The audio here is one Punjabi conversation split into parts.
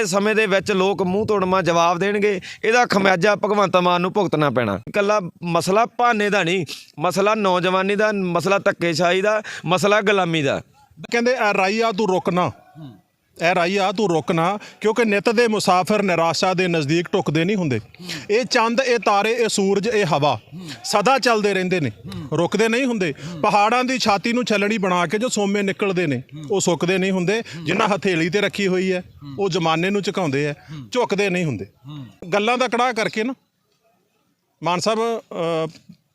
ਵਾਲੇ ਸਮੇਂ ਦੇ ਵਿੱਚ ਲੋਕ ਮੂੰਹ ਤੋੜਮਾ ਜਵਾਬ ਦੇਣਗੇ। ਇਹਦਾ ਖਮਿਆਜਾ ਭਗਵੰਤ ਮਾਨ ਨੂੰ ਭੁਗਤਣਾ ਪੈਣਾ। ਇਕੱਲਾ ਮਸਲਾ ਭਾਨੇ ਦਾ ਨਹੀਂ, ਮਸਲਾ ਨੌਜਵਾਨੀ ਦਾ, ਮਸਲਾ ਧੱਕੇਸ਼ਾਹੀ ਦਾ, ਮਸਲਾ ਗੁਲਾਮੀ ਦਾ। ਕਹਿੰਦੇ, ਐ ਰਾਈਆ ਤੂੰ ਰੁਕਣਾ ਐ ਰਾਈਆ ਤੂੰ ਰੁਕਣਾ ਕਿਉਂਕਿ ਨਿਤ ਦੇ ਮੁਸਾਫਿਰ ਨਿਰਾਸ਼ਾ ਦੇ ਨਜ਼ਦੀਕ ਟੁਕਦੇ ਨਹੀਂ ਹੁੰਦੇ। ਇਹ ਚੰਦ, ਇਹ ਤਾਰੇ, ਇਹ ਸੂਰਜ, ਇਹ ਹਵਾ ਸਦਾ ਚੱਲਦੇ ਰਹਿੰਦੇ ਨੇ, ਰੁਕਦੇ ਨਹੀਂ ਹੁੰਦੇ। ਪਹਾੜਾਂ ਦੀ ਛਾਤੀ ਨੂੰ ਛਲਣੀ ਬਣਾ ਕੇ ਜੋ ਸੋਮੇ ਨਿਕਲਦੇ ਨੇ, ਉਹ ਸੁੱਕਦੇ ਨਹੀਂ ਹੁੰਦੇ। ਜਿਨ੍ਹਾਂ ਹਥੇਲੀ ਤੇ ਰੱਖੀ ਹੋਈ ਹੈ ਉਹ ਜਮਾਨੇ ਨੂੰ ਝੁਕਾਉਂਦੇ ਆ ਝੁਕਦੇ ਨਹੀਂ ਹੁੰਦੇ। ਗੱਲਾਂ ਦਾ ਕੜਾਹ ਕਰਕੇ ਨਾ, ਮਾਨ ਸਾਹਿਬ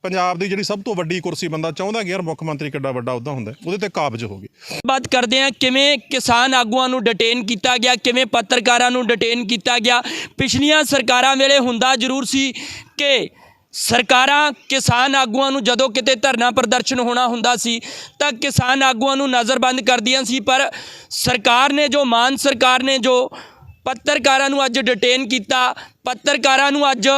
ਪੰਜਾਬ ਦੀ ਜਿਹੜੀ ਸਭ ਤੋਂ ਵੱਡੀ ਕੁਰਸੀ ਬੰਦਾ ਚਾਹੁੰਦਾ ਕਿ ਯਾਰ ਮੁੱਖ ਮੰਤਰੀ ਕਿੱਡਾ ਵੱਡਾ ਅਹੁਦਾ ਹੁੰਦਾ ਉਹਦੇ ਤੇ ਕਾਬਜ ਹੋ ਗਈ। ਬਾਤ ਕਰਦੇ ਹਾਂ, ਕਿਵੇਂ ਕਿਸਾਨ ਆਗੂਆਂ ਨੂੰ ਡਿਟੇਨ ਕੀਤਾ ਗਿਆ, ਕਿਵੇਂ ਪੱਤਰਕਾਰਾਂ ਨੂੰ ਡਿਟੇਨ ਕੀਤਾ ਗਿਆ। ਪਿਛਲੀਆਂ ਸਰਕਾਰਾਂ ਵੇਲੇ ਹੁੰਦਾ ਜ਼ਰੂਰ ਸੀ ਕਿ ਸਰਕਾਰਾਂ ਕਿਸਾਨ ਆਗੂਆਂ ਨੂੰ ਜਦੋਂ ਕਿਤੇ ਧਰਨਾ ਪ੍ਰਦਰਸ਼ਨ ਹੋਣਾ ਹੁੰਦਾ ਸੀ, ਤਾਂ ਕਿਸਾਨ ਆਗੂਆਂ ਨੂੰ ਨਜ਼ਰਬੰਦ ਕਰਦੀਆਂ ਸੀ, ਪਰ ਸਰਕਾਰ ਨੇ ਜੋ, ਮਾਨ ਸਰਕਾਰ ਨੇ ਜੋ ਪੱਤਰਕਾਰਾਂ ਨੂੰ ਅੱਜ ਡਿਟੇਨ ਕੀਤਾ, ਪੱਤਰਕਾਰਾਂ ਨੂੰ ਅੱਜ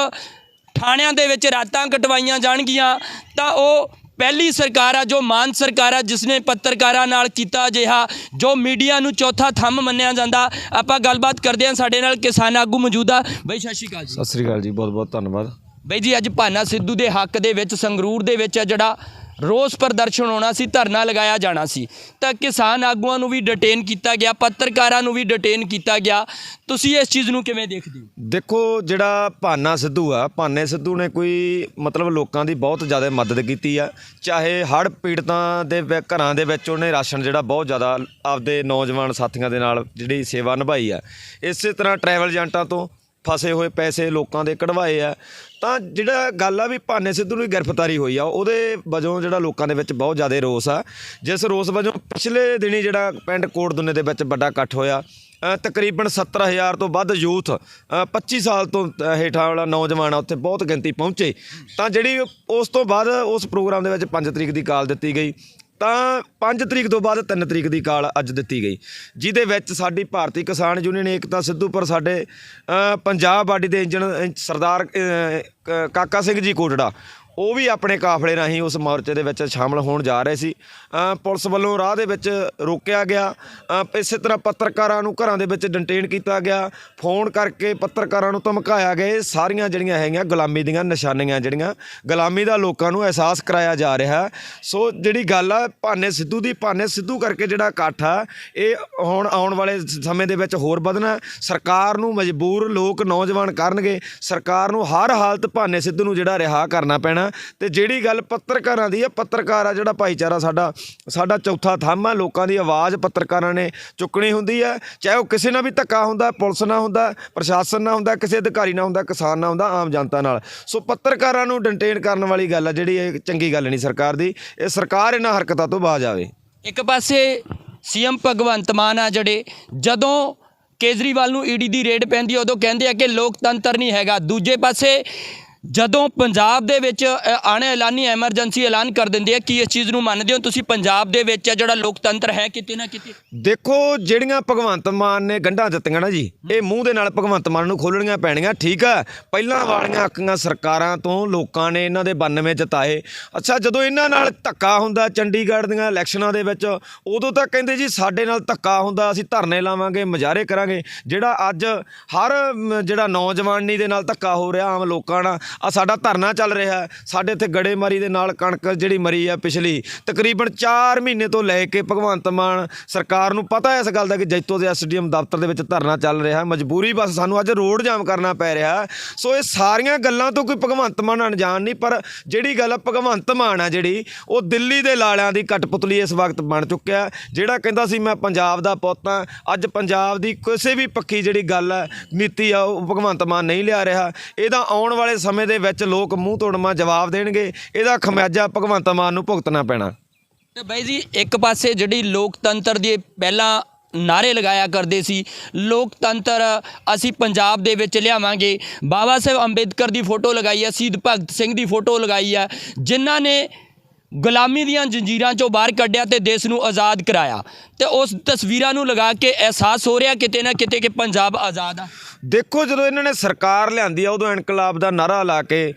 ਥਾਣਿਆਂ ਦੇ ਵਿੱਚ ਰਾਤਾਂ ਕਟਵਾਈਆਂ ਜਾਣਗੀਆਂ ਤਾਂ ਉਹ ਪਹਿਲੀ ਸਰਕਾਰ ਆ ਜੋ ਮਾਨ ਸਰਕਾਰ ਆ ਜਿਸ ਨੇ ਪੱਤਰਕਾਰਾਂ ਨਾਲ ਕੀਤਾ ਅਜਿਹਾ ਜੋ ਮੀਡੀਆ ਨੂੰ ਚੌਥਾ ਥੰਮ ਮੰਨਿਆ ਜਾਂਦਾ। ਆਪਾਂ ਗੱਲਬਾਤ ਕਰਦੇ ਹਾਂ ਸਾਡੇ ਨਾਲ ਕਿਸਾਨ ਆਗੂ ਮੌਜੂਦ ਆ। ਬਈ ਸਤਿ ਸ਼੍ਰੀ ਅਕਾਲ ਜੀ। ਸਤਿ ਸ੍ਰੀ ਅਕਾਲ ਜੀ ਬਹੁਤ ਬਹੁਤ ਧੰਨਵਾਦ। ਬਈ ਜੀ ਅੱਜ ਭਾਨਾ ਸਿੱਧੂ ਦੇ ਹੱਕ ਦੇ ਵਿੱਚ ਸੰਗਰੂਰ ਦੇ ਵਿੱਚ ਜਿਹੜਾ ਰੋਸ ਪ੍ਰਦਰਸ਼ਨ ਹੋਣਾ ਸੀ, ਧਰਨਾ ਲਗਾਇਆ ਜਾਣਾ ਸੀ। ਤਾਂ ਕਿਸਾਨ ਆਗੂਆਂ ਨੂੰ ਵੀ ਡਿਟੇਨ ਕੀਤਾ ਗਿਆ, ਪੱਤਰਕਾਰਾਂ ਨੂੰ ਵੀ ਡਿਟੇਨ ਕੀਤਾ ਗਿਆ। ਤੁਸੀਂ ਇਸ ਚੀਜ਼ ਨੂੰ ਕਿਵੇਂ ਦੇਖਦੇ ਹੋ? ਦੇਖੋ, ਜਿਹੜਾ ਭਾਨਾ ਸਿੱਧੂ ਆ, ਭਾਨੇ ਸਿੱਧੂ ਨੇ ਕੋਈ ਮਤਲਬ ਲੋਕਾਂ ਦੀ ਬਹੁਤ ਜ਼ਿਆਦਾ ਮਦਦ ਕੀਤੀ ਆ। ਚਾਹੇ ਹੜ੍ਹ ਪੀੜਤਾਂ ਦੇ ਘਰਾਂ ਦੇ ਵਿੱਚ ਉਹਨੇ ਰਾਸ਼ਨ ਜਿਹੜਾ ਬਹੁਤ ਜ਼ਿਆਦਾ ਆਪਦੇ ਨੌਜਵਾਨ ਸਾਥੀਆਂ ਦੇ ਨਾਲ ਜਿਹੜੀ ਸੇਵਾ ਨਿਭਾਈ ਆ। ਇਸੇ ਤਰ੍ਹਾਂ ਟਰੈਵਲ ਏਜੰਟਾਂ ਤੋਂ ਫਸੇ ਹੋਏ ਪੈਸੇ ਲੋਕਾਂ ਦੇ ਕਢਵਾਏ ਆ ਤਾਂ ਜਿਹੜਾ ਗੱਲ ਆ ਵੀ ਭਾਨੇ ਸਿੱਧੂ ਨੂੰ ਗ੍ਰਿਫਤਾਰੀ ਹੋਈ ਆ ਉਹਦੇ ਵਜੋਂ ਜਿਹੜਾ ਲੋਕਾਂ ਦੇ ਵਿੱਚ ਬਹੁਤ ਜ਼ਿਆਦਾ ਰੋਸ ਆ। ਜਿਸ ਰੋਸ ਵਜੋਂ ਪਿਛਲੇ ਦਿਨੀ ਜਿਹੜਾ ਪਿੰਡ ਕੋਟਦੁੰਨੇ ਦੇ ਵਿੱਚ ਵੱਡਾ ਇਕੱਠ ਹੋਇਆ ਅ, ਤਕਰੀਬਨ 70000 ਤੋਂ ਵੱਧ ਯੂਥ ਅ, 25 ਸਾਲ ਤੋਂ ਹੇਠਾਂ ਵਾਲਾ ਨੌਜਵਾਨ ਆ ਉੱਥੇ ਬਹੁਤ ਗਿਣਤੀ ਪਹੁੰਚੇ। ਤਾਂ ਜਿਹੜੀ ਉਸ ਤੋਂ ਬਾਅਦ ਉਸ ਪ੍ਰੋਗਰਾਮ ਦੇ ਵਿੱਚ 5 ਤਰੀਕ ਦੀ ਕਾਲ ਦਿੱਤੀ ਗਈ ਤਾਂ 5 ਤਰੀਕ ਤੋਂ ਬਾਅਦ 3 ਤਰੀਕ ਦੀ ਕਾਲ ਅੱਜ ਦਿੱਤੀ ਗਈ, ਜਿਹਦੇ ਵਿੱਚ ਸਾਡੀ ਭਾਰਤੀ ਕਿਸਾਨ ਯੂਨੀਅਨ ਏਕਤਾ ਸਿੱਧੂਪੁਰ ਸਾਡੇ ਪੰਜਾਬ ਬਾਡੀ ਦੇ ਇੰਜਣ ਸਰਦਾਰ ਕ- ਕਾਕਾ ਸਿੰਘ ਜੀ ਕੋਟੜਾ ਉਹ ਵੀ ਆਪਣੇ ਕਾਫਲੇ ਰਾਹੀਂ ਉਸ ਮੋਰਚੇ ਦੇ ਵਿੱਚ ਸ਼ਾਮਲ ਹੋਣ ਜਾ ਰਹੇ ਸੀ। ਪੁਲਿਸ ਵੱਲੋਂ ਰਾਹ ਦੇ ਵਿੱਚ ਰੋਕਿਆ ਗਿਆ। ਇਸੇ ਤਰ੍ਹਾਂ ਪੱਤਰਕਾਰਾਂ ਨੂੰ ਘਰਾਂ ਦੇ ਵਿੱਚ ਡਿਟੇਨ ਕੀਤਾ ਗਿਆ। ਫੋਨ ਕਰਕੇ ਪੱਤਰਕਾਰਾਂ ਨੂੰ ਧਮਕਾਇਆ ਗਿਆ। ਇਹ ਸਾਰੀਆਂ ਜਿਹੜੀਆਂ ਹੈਗੀਆਂ ਗੁਲਾਮੀ ਦੀਆਂ ਨਿਸ਼ਾਨੀਆਂ ਜਿਹੜੀਆਂ ਗੁਲਾਮੀ ਦਾ ਲੋਕਾਂ ਨੂੰ ਅਹਿਸਾਸ ਕਰਾਇਆ ਜਾ ਰਿਹਾ। ਸੋ ਜਿਹੜੀ ਗੱਲ ਆ, ਭਾਨੇ ਸਿੱਧੂ ਦੀ, ਭਾਨੇ ਸਿੱਧੂ ਕਰਕੇ ਜਿਹੜਾ ਇਕੱਠ ਆ, ਇਹ ਹੁਣ ਆਉਣ ਵਾਲੇ ਸਮੇਂ ਦੇ ਵਿੱਚ ਹੋਰ ਵਧਣਾ। ਸਰਕਾਰ ਨੂੰ ਮਜਬੂਰ ਲੋਕ ਨੌਜਵਾਨ ਕਰਨਗੇ। ਸਰਕਾਰ ਨੂੰ ਹਰ ਹਾਲਤ ਭਾਨੇ ਸਿੱਧੂ ਨੂੰ ਜਿਹੜਾ ਰਿਹਾ ਕਰਨਾ ਪੈਣਾ। ਤੇ ਜਿਹੜੀ ਗੱਲ ਪੱਤਰਕਾਰਾਂ ਦੀ ਆ, ਪੱਤਰਕਾਰ ਆ ਜਿਹੜਾ ਭਾਈਚਾਰਾ ਸਾਡਾ ਸਾਡਾ ਚੌਥਾ ਥੰਮ ਆ, ਲੋਕਾਂ ਦੀ ਆਵਾਜ਼ ਪੱਤਰਕਾਰਾਂ ਨੇ ਚੁੱਕਣੀ ਹੁੰਦੀ ਹੈ ਚਾਹੇ ਉਹ ਕਿਸੇ ਨਾਲ ਵੀ ਧੱਕਾ ਹੁੰਦਾ, ਪੁਲਿਸ ਨਾਲ ਹੁੰਦਾ, ਪ੍ਰਸ਼ਾਸਨ ਨਾਲ ਹੁੰਦਾ, ਕਿਸੇ ਅਧਿਕਾਰੀ ਨਾਲ ਹੁੰਦਾ, ਕਿਸਾਨ ਨਾਲ ਹੁੰਦਾ, ਆਮ ਜਨਤਾ ਨਾਲ। ਸੋ ਪੱਤਰਕਾਰਾਂ ਨੂੰ ਡਿਟੇਨ ਕਰਨ ਵਾਲੀ ਗੱਲ ਆ, ਜਿਹੜੀ ਇਹ ਚੰਗੀ ਗੱਲ ਨਹੀਂ ਸਰਕਾਰ ਦੀ। ਇਹ ਸਰਕਾਰ ਇਹਨਾਂ ਹਰਕਤਾਂ ਤੋਂ ਬਾਜ ਆਵੇ। ਇੱਕ ਪਾਸੇ ਸੀਐਮ ਭਗਵੰਤ ਮਾਨ ਆ ਜਿਹੜੇ, ਜਦੋਂ ਕੇਜਰੀਵਾਲ ਨੂੰ ਈਡੀ ਦੀ ਰੇਡ ਪੈਂਦੀ ਉਦੋਂ ਕਹਿੰਦੇ ਆ ਕਿ ਲੋਕਤੰਤਰ ਨਹੀਂ ਹੈਗਾ। ਦੂਜੇ ਪਾਸੇ ਜਦੋਂ ਪੰਜਾਬ ਦੇ ਵਿੱਚ ਆਣੇ ਐਲਾਨੀ ਐਮਰਜੈਂਸੀ ਐਲਾਨ ਕਰ ਦਿੰਦੇ ਆ ਕੀ ਇਸ ਚੀਜ਼ ਨੂੰ ਮੰਨਦੇ ਹੋ ਤੁਸੀਂ? ਪੰਜਾਬ ਦੇ ਵਿੱਚ ਜਿਹੜਾ ਲੋਕਤੰਤਰ ਹੈ ਕਿਤੇ ਨਾ ਕਿਤੇ? ਦੇਖੋ ਜਿਹੜੀਆਂ ਭਗਵੰਤ ਮਾਨ ਨੇ ਗੰਢਾਂ ਦਿੱਤੀਆਂ ਨਾ ਜੀ ਇਹ ਮੂੰਹ ਦੇ ਨਾਲ ਭਗਵੰਤ ਮਾਨ ਨੂੰ ਖੋਲਣੀਆਂ ਪੈਣੀਆਂ ਠੀਕ ਆ ਪਹਿਲਾਂ ਵਾਲੀਆਂ ਆਕੀਆਂ ਸਰਕਾਰਾਂ ਤੋਂ ਲੋਕਾਂ ਨੇ ਇਹਨਾਂ ਦੇ 92 ਜਿਤਾਏ। ਅੱਛਾ ਜਦੋਂ ਇਹਨਾਂ ਨਾਲ ਧੱਕਾ ਹੁੰਦਾ ਚੰਡੀਗੜ੍ਹ ਦੀਆਂ ਇਲੈਕਸ਼ਨਾਂ ਦੇ ਵਿੱਚ ਉਦੋਂ ਤਾਂ ਕਹਿੰਦੇ ਜੀ ਸਾਡੇ ਨਾਲ ਧੱਕਾ ਹੁੰਦਾ ਅਸੀਂ ਧਰਨੇ ਲਾਵਾਂਗੇ ਮੁਜ਼ਾਹਰੇ ਕਰਾਂਗੇ। ਜਿਹੜਾ ਅੱਜ ਹਰ ਜਿਹੜਾ ਨੌਜਵਾਨੀ ਦੇ ਨਾਲ ਧੱਕਾ ਹੋ ਰਿਹਾ ਆਮ ਲੋਕਾਂ ਨਾਲ ਆ ਸਾਡਾ ਧਰਨਾ ਚੱਲ ਰਿਹਾ ਸਾਡੇ ਇੱਥੇ ਗੜੇਮਾਰੀ ਦੇ ਨਾਲ ਕਣਕ ਜਿਹੜੀ ਮਰੀ ਆ ਪਿਛਲੀ, ਤਕਰੀਬਨ 4 ਮਹੀਨੇ ਤੋਂ ਲੈ ਕੇ ਭਗਵੰਤ ਮਾਨ ਸਰਕਾਰ ਨੂੰ ਪਤਾ ਹੈ ਇਸ ਗੱਲ ਦਾ ਕਿ ਜੈਤੋ ਦੇ ਐਸਡੀਐਮ ਦਫ਼ਤਰ ਦੇ ਵਿੱਚ ਧਰਨਾ ਚੱਲ ਰਿਹਾ ਮਜਬੂਰੀ ਬਸ ਸਾਨੂੰ ਅੱਜ ਰੋਡ ਜਾਮ ਕਰਨਾ ਪੈ ਰਿਹਾ ਸੋ ਇਹ ਸਾਰੀਆਂ ਗੱਲਾਂ ਤੋਂ ਕੋਈ ਭਗਵੰਤ ਮਾਨ ਅਣਜਾਣ ਨਹੀਂ, ਪਰ ਜਿਹੜੀ ਗੱਲ ਭਗਵੰਤ ਮਾਨ ਆ ਜਿਹੜੀ, ਉਹ ਦਿੱਲੀ ਦੇ ਲਾਲਿਆਂ ਦੀ ਕਟਪੁਤਲੀ ਇਸ ਵਕਤ ਬਣ ਚੁੱਕਿਆ ਜਿਹੜਾ ਕਹਿੰਦਾ ਸੀ, ਮੈਂ ਪੰਜਾਬ ਦਾ ਪੁੱਤ ਹਾਂ। ਅੱਜ ਪੰਜਾਬ ਦੀ ਕਿਸੇ ਵੀ ਪੱਖੀ ਜਿਹੜੀ ਗੱਲ ਹੈ ਨੀਤੀ ਆ, ਉਹ ਭਗਵੰਤ ਮਾਨ ਨਹੀਂ ਲਿਆ ਰਿਹਾ। ਇਹਦਾ ਆਉਣ ਵਾਲੇ ਸਮੇਂ ਦੇ ਵਿੱਚ ਲੋਕ ਮੂੰਹ ਤੋੜਮਾ ਜਵਾਬ ਦੇਣਗੇ। ਇਹਦਾ ਖਮਿਆਜਾ ਭਗਵੰਤ ਮਾਨ ਨੂੰ ਭੁਗਤਣਾ ਪੈਣਾ। ਤੇ ਬਾਈ ਜੀ, ਇੱਕ ਪਾਸੇ ਜਿਹੜੀ ਲੋਕਤੰਤਰ ਦੀ ਪਹਿਲਾਂ ਨਾਰੇ ਲਗਾਇਆ ਕਰਦੇ ਸੀ, ਲੋਕਤੰਤਰ ਅਸੀਂ ਪੰਜਾਬ ਦੇ ਵਿੱਚ ਲਿਆਵਾਂਗੇ। ਬਾਬਾ ਸਾਹਿਬ ਅੰਬੇਦਕਰ ਦੀ ਫੋਟੋ ਲਗਾਈ ਹੈ ਸ਼ਹੀਦ ਭਗਤ ਸਿੰਘ ਦੀ ਫੋਟੋ ਲਗਾਈ ਹੈ ਜਿਨ੍ਹਾਂ ਨੇ ਗੁਲਾਮੀ ਦੀਆਂ ਜੰਜੀਰਾਂ ਚੋਂ ਬਾਹਰ ਕੱਢਿਆ ਤੇ ਦੇਸ਼ ਨੂੰ ਆਜ਼ਾਦ ਕਰਾਇਆ। ਤੇ ਉਸ ਤਸਵੀਰਾਂ ਨੂੰ ਲਗਾ ਕੇ ਅਹਿਸਾਸ ਹੋ ਰਿਹਾ ਕਿਤੇ ਨਾ ਕਿਤੇ ਕਿ ਪੰਜਾਬ ਆਜ਼ਾਦ ਆ। ਦੇਖੋ ਜਦੋਂ ਇਹਨਾਂ ਨੇ ਸਰਕਾਰ ਲਿਆਂਦੀ ਆ ਉਦੋਂ ਇਨਕਲਾਬ ਦਾ ਨਾਰਾ ਲਾ ਕੇ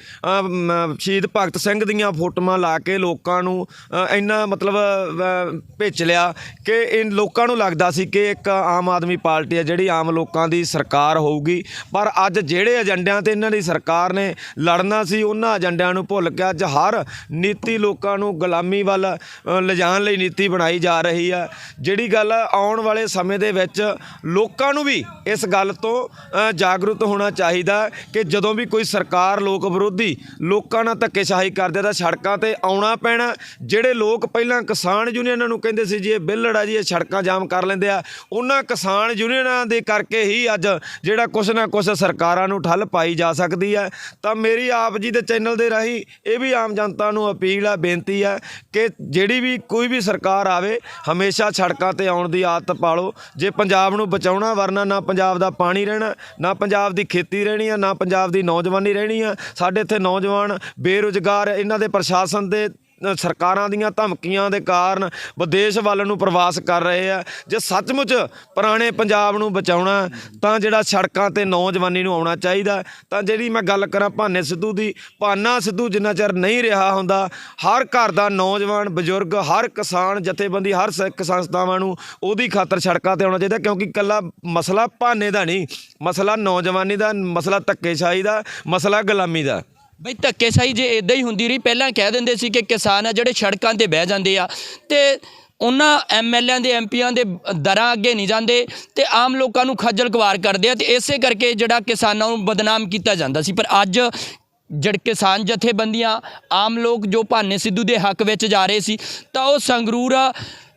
ਸ਼ਹੀਦ ਭਗਤ ਸਿੰਘ ਦੀਆਂ ਫੋਟੋਆਂ ਲਾ ਕੇ ਲੋਕਾਂ ਨੂੰ ਇੰਨਾ ਮਤਲਬ ਅ, ਭੇਜ ਲਿਆ ਕਿ ਇਹ ਲੋਕਾਂ ਨੂੰ ਲੱਗਦਾ ਸੀ ਕਿ ਇੱਕ ਆਮ ਆਦਮੀ ਪਾਰਟੀ ਹੈ ਜਿਹੜੀ ਆਮ ਲੋਕਾਂ ਦੀ ਸਰਕਾਰ ਹੋਊਗੀ। ਪਰ ਅੱਜ ਜਿਹੜੇ ਏਜੰਡਿਆਂ ਤੇ ਇਹਨਾਂ ਦੀ ਸਰਕਾਰ ਨੇ ਲੜਨਾ ਸੀ ਉਹਨਾਂ ਏਜੰਡਿਆਂ ਨੂੰ ਭੁੱਲ ਕੇ ਅੱਜ ਹਰ ਨੀਤੀ ਲੋਕਾਂ ਨੂੰ ਗੁਲਾਮੀ ਵੱਲ ਲਿਜਾਣ ਲਈ ਨੀਤੀ ਬਣਾਈ ਜਾ ਰਹੀ ਆ। ਜਿਹੜੀ ਗੱਲ ਆਉਣ ਵਾਲੇ ਸਮੇਂ ਦੇ ਵਿੱਚ ਲੋਕਾਂ ਨੂੰ ਵੀ ਇਸ ਗੱਲ ਤੋਂ ਜਾਗਰੂਕ ਹੋਣਾ ਚਾਹੀਦਾ ਕਿ ਜਦੋਂ ਵੀ ਕੋਈ ਸਰਕਾਰ ਲੋਕ ਵਿਰੋਧੀ ਲੋਕਾਂ ਨਾਲ ਧੱਕੇਸ਼ਾਹੀ ਕਰਦੇ ਤਾਂ ਸੜਕਾਂ ਤੇ ਆਉਣਾ ਪੈਣਾ। ਜਿਹੜੇ ਲੋਕ ਪਹਿਲਾਂ ਕਿਸਾਨ ਯੂਨੀਅਨਾਂ ਨੂੰ ਕਹਿੰਦੇ ਸੀ ਜੀ, ਇਹ ਬਿੱਲ ਆ ਜੀ, ਇਹ ਸੜਕਾਂ ਜਾਮ ਕਰ ਲੈਂਦੇ ਆ। ਉਹਨਾਂ ਕਿਸਾਨ ਯੂਨੀਅਨਾਂ ਦੇ ਕਰਕੇ ਹੀ ਅੱਜ ਜਿਹੜਾ ਕੁਛ ਨਾ ਕੁਛ ਸਰਕਾਰਾਂ ਨੂੰ ਠੱਲ ਪਾਈ ਜਾ ਸਕਦੀ ਹੈ ਤਾਂ ਮੇਰੀ ਆਪ ਜੀ ਦੇ ਚੈਨਲ ਦੇ ਰਾਹੀਂ ਇਹ ਵੀ ਆਮ ਜਨਤਾ ਨੂੰ ਅਪੀਲ ਆ, ਬੇਨਤੀ ਹੈ ਕਿ ਜਿਹੜੀ ਵੀ ਕੋਈ ਵੀ ਸਰਕਾਰ ਆਵੇ, ਹਮੇਸ਼ਾ ਸੜਕਾਂ ਤੇ ਆਉਣ ਦੀ ਆਦਤ ਪਾਲੋ। ਜੇ ਪੰਜਾਬ ਨੂੰ ਬਚਾਉਣਾ ਵਰਨਾ ਨਾ ਪੰਜਾਬ ਦਾ ਪਾਣੀ ਰਹਿਣਾ ਨਾ ਪੰਜਾਬ ਦੀ ਖੇਤੀ ਰਹਿਣੀ ਆ, ਨਾ ਪੰਜਾਬ ਦੀ ਨੌਜਵਾਨੀ ਰਹਿਣੀ ਆ। ਸਾਡੇ ਇੱਥੇ ਨੌਜਵਾਨ ਬੇਰੁਜ਼ਗਾਰ ਇਹਨਾਂ ਦੇ ਪ੍ਰਸ਼ਾਸਨ ਦੇ ਸਰਕਾਰਾਂ ਦੀਆਂ ਧਮਕੀਆਂ ਦੇ ਕਾਰਨ ਵਿਦੇਸ਼ ਵੱਲ ਨੂੰ ਪ੍ਰਵਾਸ ਕਰ ਰਹੇ ਆ। ਜੇ ਸੱਚਮੁੱਚ ਪੁਰਾਣੇ ਪੰਜਾਬ ਨੂੰ ਬਚਾਉਣਾ, ਤਾਂ ਜਿਹੜਾ ਸੜਕਾਂ ਤੇ ਨੌਜਵਾਨੀ ਨੂੰ ਆਉਣਾ ਚਾਹੀਦਾ। ਤਾਂ ਜਿਹੜੀ ਮੈਂ ਗੱਲ ਕਰਾਂ ਭਾਨੇ ਸਿੱਧੂ ਦੀ, ਭਾਨਾ ਸਿੱਧੂ ਜਿੰਨਾ ਚਿਰ ਨਹੀਂ ਰਿਹਾ ਹੁੰਦਾ, ਹਰ ਘਰ ਦਾ ਨੌਜਵਾਨ, ਬਜ਼ੁਰਗ, ਹਰ ਕਿਸਾਨ, ਜਥੇਬੰਦੀ, ਹਰ ਸਿੱਖ ਸੰਸਥਾਵਾਂ ਨੂੰ ਉਹਦੀ ਖਾਤਰ ਸੜਕਾਂ ਤੇ ਆਉਣਾ ਚਾਹੀਦਾ, ਕਿਉਂਕਿ ਇਕੱਲਾ ਮਸਲਾ ਭਾਨੇ ਦਾ ਨਹੀਂ, ਮਸਲਾ ਨੌਜਵਾਨੀ ਦਾ, ਮਸਲਾ ਧੱਕੇਸ਼ਾਹੀ ਦਾ, ਮਸਲਾ ਗੁਲਾਮੀ ਦਾ। ਬਈ ਧੱਕੇਸ਼ਾਹੀ ਜੇ ਇਦਾਂ ਹੀ ਹੁੰਦੀ ਰਹੀ, ਪਹਿਲਾਂ ਕਹਿ ਦਿੰਦੇ ਸੀ ਕਿ ਕਿਸਾਨ ਆ ਜਿਹੜੇ ਸੜਕਾਂ ਤੇ ਬਹਿ ਜਾਂਦੇ ਆ ਤੇ ਉਹਨਾਂ ਐਮਐਲਏਆਂ ਦੇ ਐਮਪੀਆਂ ਦੇ ਦਰਾਂ ਅੱਗੇ ਨਹੀਂ ਜਾਂਦੇ ਤੇ ਆਮ ਲੋਕਾਂ ਨੂੰ ਖੱਜਲ ਖਵਾਰ ਕਰਦੇ ਆ ਤੇ ਇਸੇ ਕਰਕੇ ਜਿਹੜਾ ਕਿਸਾਨਾਂ ਨੂੰ ਬਦਨਾਮ ਕੀਤਾ ਜਾਂਦਾ ਸੀ। ਪਰ ਅੱਜ ਜੜ ਕਿਸਾਨ ਜਥੇਬੰਦੀਆਂ, ਆਮ ਲੋਕ ਜੋ ਭਾਨੇ ਸਿੱਧੂ ਦੇ ਹੱਕ ਵਿੱਚ ਜਾ ਰਹੇ ਸੀ, ਤਾਂ ਉਹ ਸੰਗਰੂਰ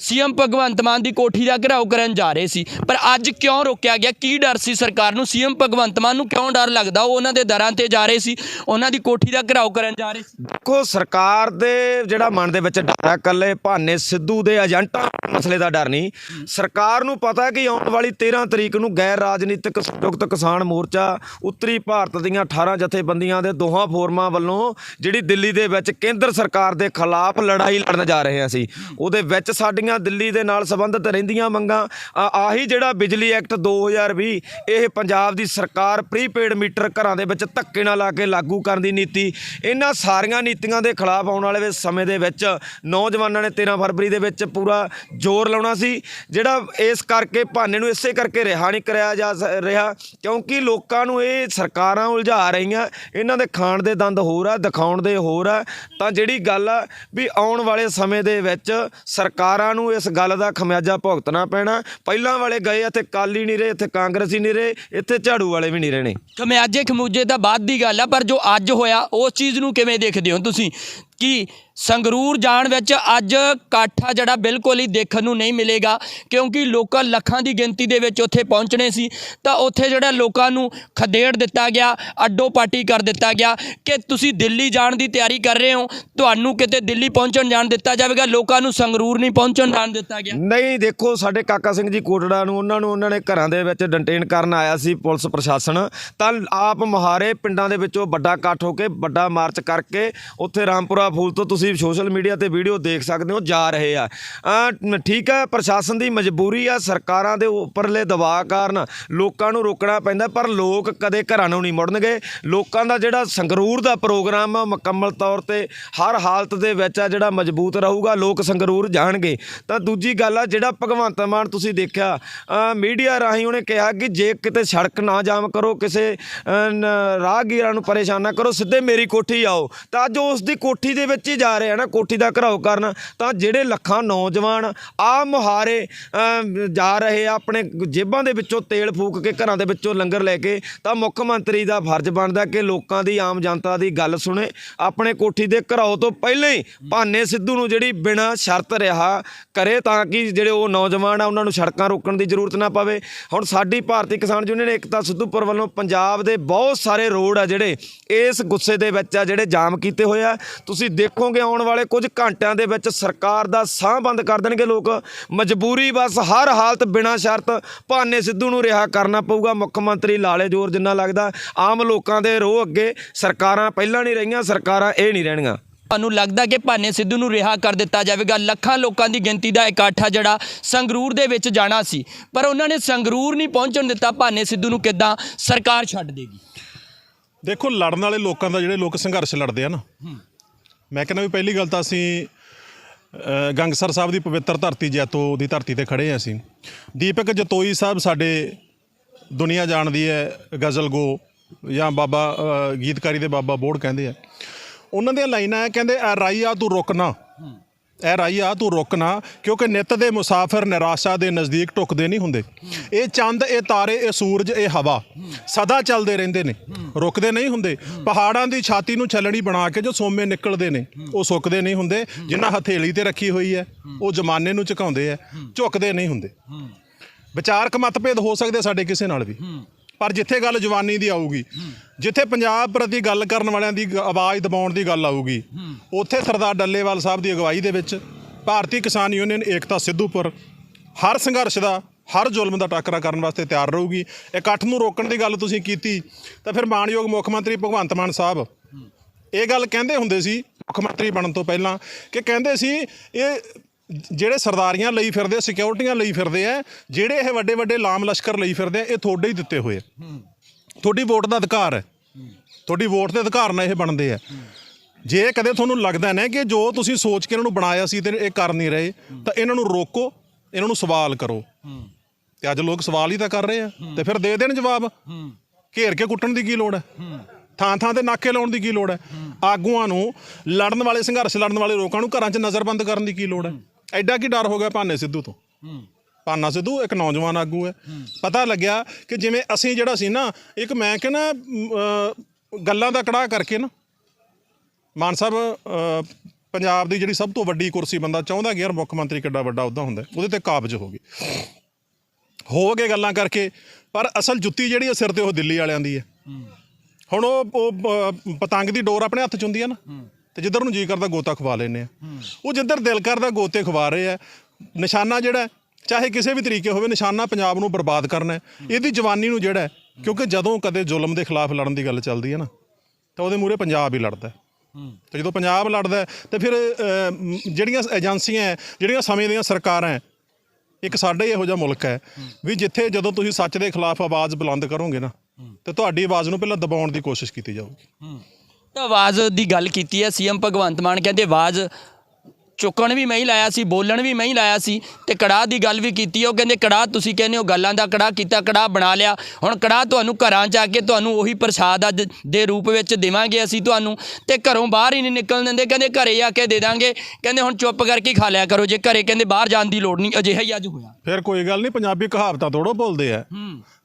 ਸੀਐਮ ਭਗਵੰਤ ਮਾਨ ਦੀ ਕੋਠੀ ਦਾ ਘਿਰਾਓ ਕਰਨ ਜਾ ਰਹੇ ਸੀ। ਪਰ ਅੱਜ ਕਿਉਂ ਰੋਕਿਆ ਗਿਆ? ਕੀ ਡਰ ਸੀ ਸਰਕਾਰ ਨੂੰ? ਸੀਐਮ ਭਗਵੰਤ ਮਾਨ ਨੂੰ ਕਿਉਂ ਡਰ ਲੱਗਦਾ? ਉਹ ਉਹਨਾਂ ਦੇ ਦਰਾਂ ਤੇ ਜਾ ਰਹੇ ਸੀ। ਉਹਨਾਂ ਦੀ ਕੋਠੀ ਦਾ ਘਿਰਾਓ ਕਰਨ ਜਾ ਰਹੇ ਸੀ। ਦੇਖੋ, ਸਰਕਾਰ ਦੇ ਜਿਹੜਾ ਮਨ ਦੇ ਵਿੱਚ ਡਰ ਹੈ ਕੱਲੇ ਭਾਨੇ ਸਿੱਧੂ ਦੇ ਏਜੰਟਾਂ ਮਸਲੇ ਦਾ ਡਰ ਨਹੀਂ। ਸਰਕਾਰ ਨੂੰ ਪਤਾ ਕਿ ਆਉਣ ਵਾਲੀ 13 ਤਰੀਕ ਨੂੰ ਗੈਰ ਰਾਜਨੀਤਿਕ ਸੰਯੁਕਤ ਕਿਸਾਨ ਮੋਰਚਾ ਉੱਤਰੀ ਭਾਰਤ ਦੀਆਂ 18 ਜਥੇਬੰਦੀਆਂ ਦੇ ਦੋਹਾਂ ਫੋਰਮਾਂ ਵੱਲੋਂ ਜਿਹੜੀ ਦਿੱਲੀ ਦੇ ਵਿੱਚ ਕੇਂਦਰ ਸਰਕਾਰ ਦੇ ਖਿਲਾਫ ਲੜਾਈ ਲੜਨ ਜਾ ਰਹੇ ਸੀ ਉਹਦੇ ਵਿੱਚ ਸਾਡੀਆਂ ਦਿੱਲੀ ਦੇ ਨਾਲ ਸੰਬੰਧਿਤ ਰਹਿੰਦੀਆਂ ਮੰਗਾਂ। ਆ- ਆਹੀ ਜਿਹੜਾ ਬਿਜਲੀ ਐਕਟ 2020 ਇਹ ਪੰਜਾਬ ਦੀ ਸਰਕਾਰ ਪ੍ਰੀਪੇਡ ਮੀਟਰ ਘਰਾਂ ਦੇ ਵਿੱਚ ਧੱਕੇ ਨਾਲ ਲਾ ਕੇ ਲਾਗੂ ਕਰਨ ਦੀ ਨੀਤੀ। ਇਹਨਾਂ ਸਾਰੀਆਂ ਨੀਤੀਆਂ ਦੇ ਖਿਲਾਫ ਆਉਣ ਵਾਲੇ ਸਮੇਂ ਦੇ ਵਿੱਚ ਨੌਜਵਾਨਾਂ ਨੇ 13 ਫਰਵਰੀ ਦੇ ਵਿੱਚ ਪੂਰਾ ਜ਼ੋਰ ਲਾਉਣਾ ਸੀ। ਜਿਹੜਾ ਇਸ ਕਰਕੇ ਭਾਨੇ ਨੂੰ ਇਸੇ ਕਰਕੇ ਰਿਹਾ ਨਹੀਂ ਕਰਿਆ ਜਾ ਸ- ਰਿਹਾ, ਕਿਉਂਕਿ ਲੋਕਾਂ ਨੂੰ ਇਹ ਸਰਕਾਰਾਂ ਉਲਝਾ ਰਹੀਆਂ। ਇਹਨਾਂ ਦੇ ਖਾਣ ਦੇ ਦੰਦ ਹੋਰ ਆ, ਦਿਖਾਉਣ ਦੇ ਹੋਰ ਆ। ਤਾਂ ਜਿਹੜੀ ਗੱਲ ਆ ਵੀ ਆਉਣ ਵਾਲੇ ਸਮੇਂ ਦੇ ਵਿੱਚ ਸਰਕਾਰਾਂ ਨੂੰ ਇਸ ਗੱਲ ਦਾ ਖਮਿਆਜਾ ਭੁਗਤਣਾ ਪੈਣਾ। ਪਹਿਲਾਂ ਵਾਲੇ ਗਏ, ਇੱਥੇ ਕਾਲੀ ਨਹੀਂ ਰਹੇ, ਇੱਥੇ ਕਾਂਗਰਸੀ ਨਹੀਂ ਰਹੇ, ਇੱਥੇ ਝਾੜੂ ਵਾਲੇ ਵੀ ਨਹੀਂ ਰਹਿਣੇ। ਖਮਿਆਜੇ ਖਮੂਜੇ ਤਾਂ ਬਾਅਦ ਦੀ ਗੱਲ ਆ, ਪਰ ਜੋ ਅੱਜ ਹੋਇਆ, ਉਸ ਚੀਜ਼ ਨੂੰ ਕਿਵੇਂ ਦੇਖਦੇ ਹੋ ਤੁਸੀਂ? ਕਿ ਸੰਗਰੂਰ ਜਾਣ ਵਿੱਚ ਅੱਜ ਕਾਠਾ ਜਿਹੜਾ ਬਿਲਕੁਲ ਹੀ ਦੇਖਣ ਨੂੰ ਨਹੀਂ ਮਿਲੇਗਾ, ਕਿਉਂਕਿ ਲੋਕਾਂ ਲੱਖਾਂ ਦੀ ਗਿਣਤੀ ਦੇ ਵਿੱਚ ਉੱਥੇ ਪਹੁੰਚਣੇ ਸੀ। ਤਾਂ ਉੱਥੇ ਜਿਹੜਾ ਲੋਕਾਂ ਨੂੰ ਖਦੇੜ ਦਿੱਤਾ ਗਿਆ, ਅੱਡੋ ਪਾਟੀ ਕਰ ਦਿੱਤਾ ਗਿਆ ਕਿ ਤੁਸੀਂ ਦਿੱਲੀ ਜਾਣ ਦੀ ਤਿਆਰੀ ਕਰ ਰਹੇ ਹੋ, ਤੁਹਾਨੂੰ ਕਿਤੇ ਦਿੱਲੀ ਪਹੁੰਚਣ ਜਾਣ ਦਿੱਤਾ ਜਾਵੇਗਾ, ਲੋਕਾਂ ਨੂੰ ਸੰਗਰੂਰ ਨਹੀਂ ਪਹੁੰਚਣ ਜਾਣ ਦਿੱਤਾ ਗਿਆ। ਨਹੀਂ, ਦੇਖੋ ਸਾਡੇ ਕਾਕਾ ਸਿੰਘ ਜੀ ਕੋਟੜਾ ਨੂੰ, ਉਹਨਾਂ ਨੂੰ ਉਹਨਾਂ ਨੇ ਘਰਾਂ ਦੇ ਵਿੱਚ ਡੰਟੇਨ ਕਰਨ ਆਇਆ ਸੀ ਪੁਲਿਸ ਪ੍ਰਸ਼ਾਸਨ। ਤਾਂ ਆਪ ਮਹਾਰੇ ਪਿੰਡਾਂ ਦੇ ਵਿੱਚੋਂ ਵੱਡਾ ਇਕੱਠ ਹੋ ਕੇ ਵੱਡਾ ਮਾਰਚ ਕਰਕੇ ਉੱਥੇ ਰਾਮਪੁਰਾ ਫੂਲ ਤੋਂ ਤੁਸੀਂ ਸੋਸ਼ਲ ਮੀਡੀਆ ਤੇ ਵੀਡੀਓ ਦੇਖ ਸਕਦੇ ਹੋ, ਜਾ ਰਹੇ ਆ। ਠੀਕ ਹੈ ਪ੍ਰਸ਼ਾਸਨ ਦੀ ਮਜਬੂਰੀ ਆ, ਸਰਕਾਰਾਂ ਦੇ ਉੱਪਰਲੇ ਦਬਾਅ ਕਾਰਨ ਲੋਕਾਂ ਨੂੰ ਰੋਕਣਾ ਪੈਂਦਾ, ਪਰ ਲੋਕ ਕਦੇ ਘਰਾਂ ਨੂੰ ਨਹੀਂ ਮੁੜਨਗੇ। ਲੋਕਾਂ ਦਾ ਜਿਹੜਾ ਸੰਗਰੂਰ ਦਾ ਪ੍ਰੋਗਰਾਮ ਆ, ਮੁਕੰਮਲ ਤੌਰ ਤੇ ਹਰ ਹਾਲਤ ਦੇ ਵਿੱਚ ਆ, ਜਿਹੜਾ ਮਜ਼ਬੂਤ ਰਹੂਗਾ, ਲੋਕ ਸੰਗਰੂਰ ਜਾਣਗੇ। ਤਾਂ ਦੂਜੀ ਗੱਲ ਆ, ਜਿਹੜਾ ਭਗਵੰਤ ਮਾਨ ਤੁਸੀਂ ਦੇਖਿਆ ਮੀਡੀਆ ਰਾਹੀਂ ਉਹਨੇ ਕਿਹਾ ਕਿ ਜੇ ਕਿਤੇ ਸੜਕ ਨਾ ਜਾਮ ਕਰੋ, ਕਿਸੇ ਰਾਹਗੀਰਾਂ ਨੂੰ ਪਰੇਸ਼ਾਨ ਨਾ ਕਰੋ, ਸਿੱਧੇ ਮੇਰੀ ਕੋਠੀ ਆਓ। ਤਾਂ ਅੱਜ ਉਸ ਦੀ ਕੋਠੀ ਦੇ ਵਿੱਚ ਹੀ ਜਾ ਰਹੇ ਆ ਨਾ, ਕੋਠੀ ਦਾ ਘਰਾਓ ਕਰਨ, ਤਾਂ ਜਿਹੜੇ ਲੱਖਾਂ ਨੌਜਵਾਨ ਆ ਮੁਹਾਰੇ ਜਾ ਰਹੇ ਆ, ਆਪਣੇ ਜੇਬਾਂ ਦੇ ਵਿੱਚੋਂ ਤੇਲ ਫੂਕ ਕੇ ਘਰਾਂ ਦੇ ਵਿੱਚੋਂ ਲੰਗਰ ਲੈ ਕੇ, ਤਾਂ ਮੁੱਖ ਮੰਤਰੀ ਦਾ ਫਰਜ਼ ਬਣਦਾ ਕਿ ਲੋਕਾਂ ਦੀ, ਆਮ ਜਨਤਾ ਦੀ ਗੱਲ ਸੁਣੇ। ਆਪਣੇ ਕੋਠੀ ਦੇ ਘਰਾਓ ਤੋਂ ਪਹਿਲਾਂ ਹੀ ਭਾਨੇ ਸਿੱਧੂ ਨੂੰ ਜਿਹੜੀ ਬਿਨਾਂ ਸ਼ਰਤ ਰਿਹਾ, ਕਰੇ ਤਾਂ ਕਿ ਜਿਹੜੇ ਉਹ ਨੌਜਵਾਨ ਆ, ਉਹਨਾਂ ਨੂੰ ਸੜਕਾਂ ਰੋਕਣ ਦੀ ਜ਼ਰੂਰਤ ਨਾ ਪਵੇ। ਹੁਣ ਸਾਡੀ ਭਾਰਤੀ ਕਿਸਾਨ ਯੂਨੀਅਨ ਏਕਤਾ ਸਿੱਧੂਪੁਰ ਵੱਲੋਂ ਪੰਜਾਬ ਦੇ ਬਹੁਤ ਸਾਰੇ ਰੋਡ ਆ ਜਿਹੜੇ, ਇਸ ਗੁੱਸੇ ਦੇ ਵਿੱਚ ਆ, ਜਿਹੜੇ ਜਾਮ ਕੀਤੇ ਹੋਏ ਆ। ਤੁਸੀਂ ਦੇਖੋਗੇ ਆਉਣ ਵਾਲੇ ਕੁਝ ਘੰਟਿਆਂ ਦੇ ਵਿੱਚ ਸਰਕਾਰ ਦਾ ਸਾਹ ਬੰਦ ਕਰ ਦੇਣਗੇ ਲੋਕ। ਮਜਬੂਰੀ ਬਸ ਹਰ ਹਾਲਤ ਬਿਨਾਂ ਸ਼ਰਤ ਭਾਨੇ ਸਿੱਧੂ ਨੂੰ ਰਿਹਾ ਕਰਨਾ ਪਊਗਾ। ਮੁੱਖ ਮੰਤਰੀ ਲਾਲੇ ਜੋਰ ਜਿੰਨਾ ਲੱਗਦਾ ਆਮ ਲੋਕਾਂ ਦੇ ਰੋਹ ਅੱਗੇ। ਸਰਕਾਰਾਂ ਪਹਿਲਾਂ ਨਹੀਂ ਰਹੀਆਂ ਸਰਕਾਰਾਂ ਇਹ ਨਹੀਂ ਰਹਿਣੀਆਂ ਤੁਹਾਨੂੰ ਲੱਗਦਾ ਕਿ ਭਾਨੇ ਸਿੱਧੂ ਨੂੰ ਰਿਹਾ ਕਰ ਦਿੱਤਾ ਜਾਵੇਗਾ। ਲੱਖਾਂ ਲੋਕਾਂ ਦੀ ਗਿਣਤੀ ਦਾ ਇਕੱਠ ਜਿਹੜਾ ਸੰਗਰੂਰ ਦੇ ਵਿੱਚ ਜਾਣਾ ਸੀ। ਪਰ ਉਹਨਾਂ ਨੇ ਸੰਗਰੂਰ ਨਹੀਂ ਪਹੁੰਚਣ ਦਿੱਤਾ। ਭਾਨੇ ਸਿੱਧੂ ਨੂੰ ਕਿੱਦਾਂ ਸਰਕਾਰ ਛੱਡ ਦੇਗੀ? ਦੇਖੋ ਲੜਨ ਵਾਲੇ ਲੋਕਾਂ ਦਾ ਜਿਹੜੇ ਲੋਕ ਸੰਘਰਸ਼ ਲੜਦੇ ਆ ਨਾ ਮੈਂ ਕਹਿੰਦਾ ਵੀ ਪਹਿਲੀ ਗੱਲ ਤਾਂ ਅਸੀਂ ਗੰਗਸਰ ਸਾਹਿਬ ਦੀ ਪਵਿੱਤਰ ਧਰਤੀ ਜੈਤੋ ਦੀ ਧਰਤੀ ਤੇ ਖੜੇ ਆ ਅਸੀਂ। ਦੀਪਕ ਜਤੋਈ ਸਾਹਿਬ ਸਾਡੇ ਦੁਨੀਆ ਜਾਣਦੀ ਹੈ, ਗਜ਼ਲ ਗੋ ਜਾਂ ਬਾਬਾ ਗੀਤਕਾਰੀ ਦੇ ਬਾਬਾ ਬੋੜ ਕਹਿੰਦੇ ਆ। ਉਹਨਾਂ ਦੀਆਂ ਲਾਈਨਾਂ ਹੈ ਕਹਿੰਦੇ, ਐ ਰਾਈਆ ਤੂੰ ਰੁਕਣਾ ਐ ਰਾਈਆ ਤੂੰ ਰੁਕਣਾ ਕਿਉਂਕਿ ਨਿਤ ਦੇ ਮੁਸਾਫਿਰ ਨਿਰਾਸ਼ਾ ਦੇ ਨਜ਼ਦੀਕ ਟੁਕਦੇ ਨਹੀਂ ਹੁੰਦੇ। ਇਹ ਚੰਦ, ਇਹ ਤਾਰੇ, ਇਹ ਸੂਰਜ, ਇਹ ਹਵਾ ਸਦਾ ਚੱਲਦੇ ਰਹਿੰਦੇ ਨੇ, ਰੁਕਦੇ ਨਹੀਂ ਹੁੰਦੇ। ਪਹਾੜਾਂ ਦੀ ਛਾਤੀ ਨੂੰ ਛਲਣੀ ਬਣਾ ਕੇ ਜੋ ਸੋਮੇ ਨਿਕਲਦੇ ਨੇ, ਉਹ ਸੁੱਕਦੇ ਨਹੀਂ ਹੁੰਦੇ। ਜਿਨ੍ਹਾਂ ਹਥੇਲੀ ਤੇ ਰੱਖੀ ਹੋਈ ਹੈ, ਉਹ ਜਮਾਨੇ ਨੂੰ ਝੁਕਾਉਂਦੇ ਆ ਝੁਕਦੇ ਨਹੀਂ ਹੁੰਦੇ। ਵਿਚਾਰਕ ਮਤਭੇਦ ਹੋ ਸਕਦੇ ਸਾਡੇ ਕਿਸੇ ਨਾਲ ਵੀ। ਪਰ ਜਿੱਥੇ ਗੱਲ ਜਵਾਨੀ ਦੀ ਆਊਗੀ, ਜਿੱਥੇ ਪੰਜਾਬ ਪ੍ਰਤੀ ਗੱਲ ਕਰਨ ਵਾਲਿਆਂ ਦੀ ਆਵਾਜ਼ ਦਬਾਉਣ ਦੀ ਗੱਲ ਆਊਗੀ, ਉੱਥੇ ਸਰਦਾਰ ਡੱਲੇਵਾਲ ਸਾਹਿਬ ਦੀ ਅਗਵਾਈ ਦੇ ਵਿੱਚ ਭਾਰਤੀ ਕਿਸਾਨ ਯੂਨੀਅਨ ਏਕਤਾ ਸਿੱਧੂਪੁਰ ਹਰ ਸੰਘਰਸ਼ ਦਾ, ਹਰ ਜ਼ੁਲਮ ਦਾ ਟਾਕਰਾ ਕਰਨ ਵਾਸਤੇ ਤਿਆਰ ਰਹੂਗੀ। ਇਕੱਠ ਨੂੰ ਰੋਕਣ ਦੀ ਗੱਲ ਤੁਸੀਂ ਕੀਤੀ, ਤਾਂ ਫਿਰ ਮਾਨਯੋਗ ਮੁੱਖ ਮੰਤਰੀ ਭਗਵੰਤ ਮਾਨ ਸਾਹਿਬ ਇਹ ਗੱਲ ਕਹਿੰਦੇ ਹੁੰਦੇ ਸੀ, ਮੁੱਖ ਮੰਤਰੀ ਬਣਨ ਤੋਂ ਪਹਿਲਾਂ, ਕਿ ਕਹਿੰਦੇ ਸੀ, ਇਹ ਜਿਹੜੇ ਸਰਦਾਰੀਆਂ ਲਈ ਫਿਰਦੇ, ਸਿਕਿਉਰਟੀਆਂ ਲਈ ਫਿਰਦੇ ਆ, ਜਿਹੜੇ ਇਹ ਵੱਡੇ ਵੱਡੇ ਲਾਮ ਲਸ਼ਕਰ ਲਈ ਫਿਰਦੇ ਆ, ਇਹ ਤੁਹਾਡੇ ਹੀ ਦਿੱਤੇ ਹੋਏ ਆ। ਤੁਹਾਡੀ ਵੋਟ ਦਾ ਅਧਿਕਾਰ ਹੈ। ਤੁਹਾਡੀ ਵੋਟ ਦੇ ਅਧਿਕਾਰ ਨਾਲ ਇਹ ਬਣਦੇ ਆ। ਜੇ ਕਦੇ ਤੁਹਾਨੂੰ ਲੱਗਦਾ ਨਾ ਕਿ ਜੋ ਤੁਸੀਂ ਸੋਚ ਕੇ ਇਹਨਾਂ ਨੂੰ ਬਣਾਇਆ ਸੀ ਤੇ ਇਹ ਕਰ ਨਹੀਂ ਰਹੇ, ਤਾਂ ਇਹਨਾਂ ਨੂੰ ਰੋਕੋ, ਇਹਨਾਂ ਨੂੰ ਸਵਾਲ ਕਰੋ। ਤੇ ਅੱਜ ਲੋਕ ਸਵਾਲ ਹੀ ਤਾਂ ਕਰ ਰਹੇ ਆ, ਤੇ ਫਿਰ ਦੇ ਦੇਣ ਜਵਾਬ। ਘੇਰ ਕੇ ਕੁੱਟਣ ਦੀ ਕੀ ਲੋੜ ਹੈ? ਥਾਂ ਥਾਂ ਤੇ ਨਾਕੇ ਲਾਉਣ ਦੀ ਕੀ ਲੋੜ ਹੈ? ਆਗੂਆਂ ਨੂੰ ਲੜਨ ਵਾਲੇ, ਸੰਘਰਸ਼ ਲੜਨ ਵਾਲੇ ਲੋਕਾਂ ਨੂੰ ਘਰਾਂ 'ਚ ਨਜ਼ਰਬੰਦ ਕਰਨ ਦੀ ਕੀ ਲੋੜ ਹੈ? ਐਡਾ ਕੀ ਡਰ ਹੋ ਗਿਆ ਭਾਨੇ ਸਿੱਧੂ ਤੋਂ? ਭਾਨਾ ਸਿੱਧੂ ਇੱਕ ਨੌਜਵਾਨ ਆਗੂ ਹੈ। ਪਤਾ ਲੱਗਿਆ ਕਿ ਜਿਵੇਂ ਅਸੀਂ ਜਿਹੜਾ ਸੀ ਨਾ ਇੱਕ ਮੈਂ ਕਹਿੰਦਾ ਗੱਲਾਂ ਦਾ ਕੜਾਹ ਕਰਕੇ ਨਾ ਮਾਨ ਸਾਹਿਬ ਪੰਜਾਬ ਦੀ ਜਿਹੜੀ ਸਭ ਤੋਂ ਵੱਡੀ ਕੁਰਸੀ ਬੰਦਾ ਚਾਹੁੰਦਾ ਕਿ ਯਾਰ ਮੁੱਖ ਮੰਤਰੀ ਕਿੱਡਾ ਵੱਡਾ ਅਹੁਦਾ ਹੁੰਦਾ ਹੈ, ਉਹਦੇ ਤੇ ਕਾਬਜ ਹੋ ਗਈ ਹੋ ਗਏ ਗੱਲਾਂ ਕਰਕੇ ਪਰ ਅਸਲ ਜੁੱਤੀ ਜਿਹੜੀ ਉਹ ਸਿਰ ਤੇ ਉਹ ਦਿੱਲੀ ਵਾਲਿਆਂ ਦੀ ਹੈ। ਹੁਣ ਉਹ ਪਤੰਗ ਦੀ ਡੋਰ ਆਪਣੇ ਹੱਥ ਚ ਹੁੰਦੀ ਹੈ ਨਾ। ਤੇ ਜਿੱਧਰ ਨੂੰ ਜੀ ਕਰਦਾ ਗੋਤਾ ਖਵਾ ਲੈਨੇ ਆ। ਉਹ ਜਿੱਧਰ ਦਿਲ ਕਰਦਾ ਗੋਤੇ ਖਵਾ ਰਹੇ ਆ। ਨਿਸ਼ਾਨਾ ਜਿਹੜਾ ਚਾਹੇ ਕਿਸੇ ਵੀ ਤਰੀਕੇ ਹੋਵੇ ਨਿਸ਼ਾਨਾ ਪੰਜਾਬ ਨੂੰ ਬਰਬਾਦ ਕਰਨਾ ਇਹਦੀ ਜਵਾਨੀ ਨੂੰ ਜਿਹੜਾ ਕਿਉਂਕਿ ਜਦੋਂ ਕਦੇ ਜ਼ੁਲਮ ਦੇ ਖਿਲਾਫ ਲੜਨ ਦੀ ਗੱਲ ਚੱਲਦੀ ਹੈ ਨਾ ਤਾਂ ਉਹਦੇ ਮੂਰੇ ਪੰਜਾਬ ਹੀ ਲੜਦਾ ਹੈ। ਤੇ ਜਦੋਂ ਪੰਜਾਬ ਲੜਦਾ ਹੈ, ਤੇ ਫਿਰ ਜਿਹੜੀਆਂ ਏਜੰਸੀਆਂ ਹੈ, ਜਿਹੜੀਆਂ ਸਮੇਂ ਦੀਆਂ ਸਰਕਾਰਾਂ ਇੱਕ ਸਾਡਾ ਹੀ ਇਹੋ ਜਿਹਾ ਮੁਲਕ ਹੈ ਵੀ ਜਿੱਥੇ ਜਦੋਂ ਤੁਸੀਂ ਸੱਚ ਦੇ ਖਿਲਾਫ ਆਵਾਜ਼ ਬੁਲੰਦ ਕਰੋਗੇ ਨਾ ਤੇ ਤੁਹਾਡੀ ਆਵਾਜ਼ ਨੂੰ ਪਹਿਲਾਂ ਦਬਾਉਣ ਦੀ ਕੋਸ਼ਿਸ਼ ਕੀਤੀ ਜਾਊਗੀ। ਤਾਂ ਆਵਾਜ਼ ਦੀ ਗੱਲ ਕੀਤੀ ਹੈ ਸੀਐਮ ਭਗਵੰਤ ਮਾਨ ਕਹਿੰਦੇ ਆਵਾਜ਼ ਚੁੱਕਣ ਵੀ ਮੈਂ ਹੀ ਲਾਇਆ ਸੀ ਬੋਲਣ ਵੀ ਮੈਂ ਹੀ ਲਾਇਆ ਸੀ ਤੇ ਕੜਾਹ ਦੀ ਗੱਲ ਵੀ ਕੀਤੀ ਉਹ ਕਹਿੰਦੇ ਕੜਾਹ ਤੁਸੀਂ ਕਹਿੰਦੇ ਹੋ ਗੱਲਾਂ ਦਾ ਕੜਾਹ ਕੀਤਾ ਕੜਾਹ ਬਣਾ ਲਿਆ। ਹੁਣ ਕੜਾਹ ਤੁਹਾਨੂੰ ਘਰਾਂ ਜਾ ਕੇ ਤੁਹਾਨੂੰ ਉਹੀ ਪ੍ਰਸ਼ਾਦ ਅੱਜ ਦੇ ਰੂਪ ਵਿੱਚ ਦੇਵਾਂਗੇ ਅਸੀਂ ਤੁਹਾਨੂੰ ਤੇ ਘਰੋਂ ਬਾਹਰ ਹੀ ਨਹੀਂ ਨਿਕਲਣ ਦਿੰਦੇ ਕਹਿੰਦੇ ਘਰੇ ਆ ਕੇ ਦੇ ਦਾਂਗੇ। ਕਹਿੰਦੇ ਹੁਣ ਚੁੱਪ ਕਰਕੇ ਖਾ ਲਿਆ ਕਰੋ ਜੇ ਘਰੇ ਕਹਿੰਦੇ ਬਾਹਰ ਜਾਣ ਦੀ ਲੋੜ ਨਹੀਂ ਅਜਿਹਾ ਹੀ ਅੱਜ ਹੋਇਆ। ਫਿਰ ਕੋਈ ਗੱਲ ਨਹੀਂ ਪੰਜਾਬੀ ਕਹਾਵਤਾਂ ਥੋੜੋ ਬੋਲਦੇ ਆ।